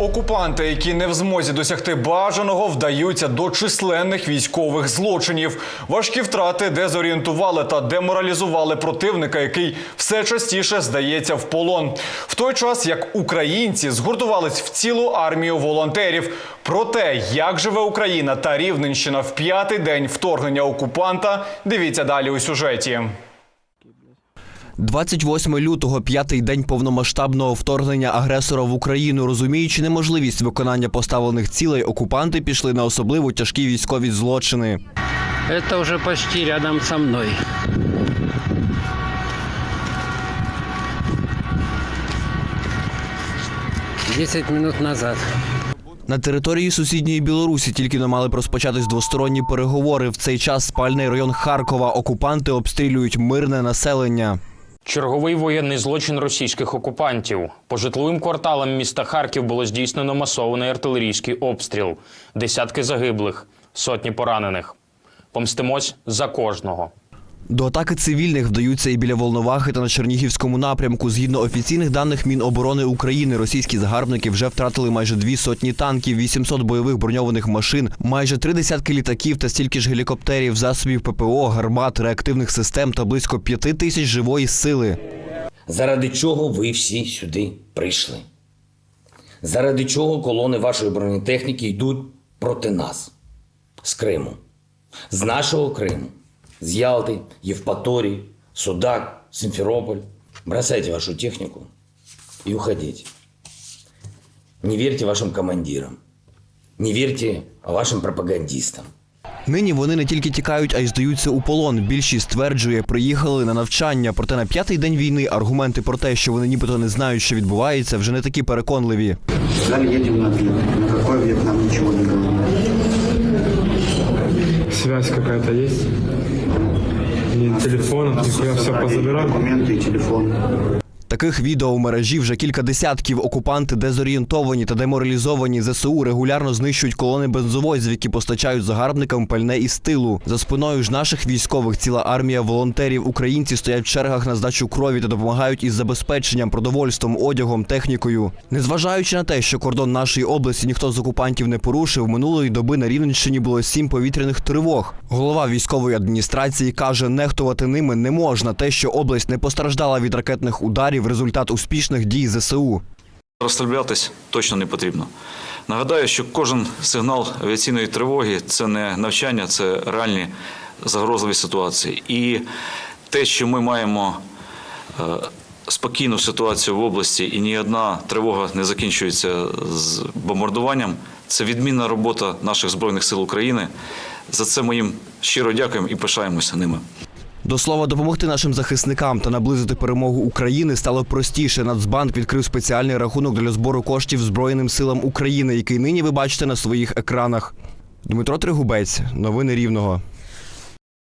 Окупанти, які не в змозі досягти бажаного, вдаються до численних військових злочинів. Важкі втрати дезорієнтували та деморалізували противника, який все частіше здається в полон. В той час як українці згуртувались в цілу армію волонтерів. Про те, як живе Україна та Рівненщина в п'ятий день вторгнення окупанта, дивіться далі у сюжеті. 28 лютого, п'ятий день повномасштабного вторгнення агресора в Україну. Розуміючи неможливість виконання поставлених цілей, окупанти пішли на особливо тяжкі військові злочини. Это уже почти рядом со мной. Десять минут назад. На території сусідньої Білорусі тільки но мали б розпочатись двосторонні переговори. В цей час спальний район Харкова окупанти обстрілюють мирне населення. Черговий воєнний злочин російських окупантів. По житловим кварталам міста Харків було здійснено масований артилерійський обстріл. Десятки загиблих, сотні поранених. Помстимось за кожного. До атаки цивільних вдаються і біля Волновахи та на Чернігівському напрямку. Згідно офіційних даних Міноборони України, російські загарбники вже втратили майже дві сотні танків, 800 бойових броньованих машин, майже три десятки літаків та стільки ж гелікоптерів, засобів ППО, гармат, реактивних систем та близько п'яти тисяч живої сили. Заради чого ви всі сюди прийшли? Заради чого колони вашої бронетехніки йдуть проти нас з Криму, з нашого Криму, з Ялти, Євпаторії, Судак, Симферополь. Бросайте вашу технику и уходите. Не верьте вашим командирам. Не верьте вашим пропагандистам. Нині вони не тільки тікають, а й здаються у полон. Більшість стверджує, приїхали на навчання. Проте на п'ятий день війни аргументи про те, що вони нібито не знають, що відбувається, вже не такі переконливі. Сказали, едем на Вьетнам ничего не говорили. Связь какая-то есть? Ни телефонов, нихуя все позабирали. Документы и телефон. Таких відео в мережі вже кілька десятків. Окупанти дезорієнтовані та деморалізовані ЗСУ регулярно знищують колони бензовозів, які постачають загарбникам пальне із тилу. За спиною ж наших військових ціла армія волонтерів. Українці стоять в чергах на здачу крові та допомагають із забезпеченням, продовольством, одягом, технікою. Незважаючи на те, що кордон нашої області ніхто з окупантів не порушив, минулої доби на Рівненщині було сім повітряних тривог. Голова військової адміністрації каже, нехтувати ними не можна. Те, що область не постраждала від ракетних ударів, результат успішних дій ЗСУ. Розслаблятись точно не потрібно. Нагадаю, що кожен сигнал авіаційної тривоги це не навчання, це реальні загрозливі ситуації. І те, що ми маємо е, спокійну ситуацію в області і ні одна тривога не закінчується з бомбардуванням, це відмінна робота наших Збройних сил України. За це ми їм щиро дякуємо і пишаємося ними. До слова, допомогти нашим захисникам та наблизити перемогу України стало простіше. Нацбанк відкрив спеціальний рахунок для збору коштів Збройним силам України, який нині ви бачите на своїх екранах. Дмитро Тригубець, новини Рівного.